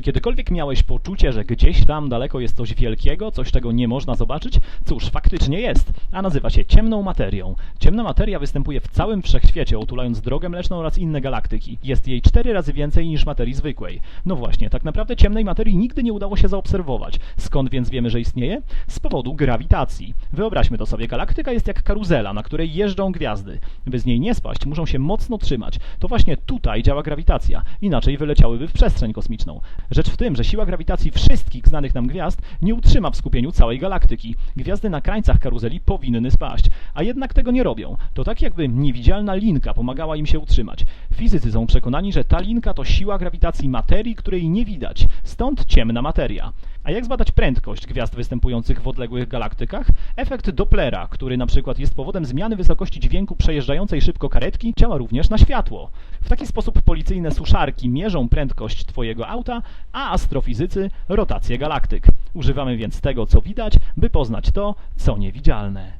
Czy kiedykolwiek miałeś poczucie, że gdzieś tam daleko jest coś wielkiego, coś czego nie można zobaczyć? Cóż, faktycznie jest, a nazywa się ciemną materią. Ciemna materia występuje w całym wszechświecie, otulając drogę mleczną oraz inne galaktyki. Jest jej cztery razy więcej niż materii zwykłej. No właśnie, tak naprawdę ciemnej materii nigdy nie udało się zaobserwować. Skąd więc wiemy, że istnieje? Z powodu grawitacji. Wyobraźmy to sobie, galaktyka jest jak karuzela, na której jeżdżą gwiazdy. By z niej nie spaść, muszą się mocno trzymać. To właśnie tutaj działa grawitacja, inaczej wyleciałyby w przestrzeń kosmiczną. Rzecz w tym, że siła grawitacji wszystkich znanych nam gwiazd nie utrzyma w skupieniu całej galaktyki. Gwiazdy na krańcach karuzeli powinny spaść, a jednak tego nie robią. To tak jakby niewidzialna linka pomagała im się utrzymać. Fizycy są przekonani, że ta linka to siła grawitacji materii, której nie widać, stąd ciemna materia. A jak zbadać prędkość gwiazd występujących w odległych galaktykach? Efekt Dopplera, który na przykład jest powodem zmiany wysokości dźwięku przejeżdżającej szybko karetki, działa również na światło. W taki sposób policyjne suszarki mierzą prędkość Twojego auta, a astrofizycy rotację galaktyk. Używamy więc tego, co widać, by poznać to, co niewidzialne.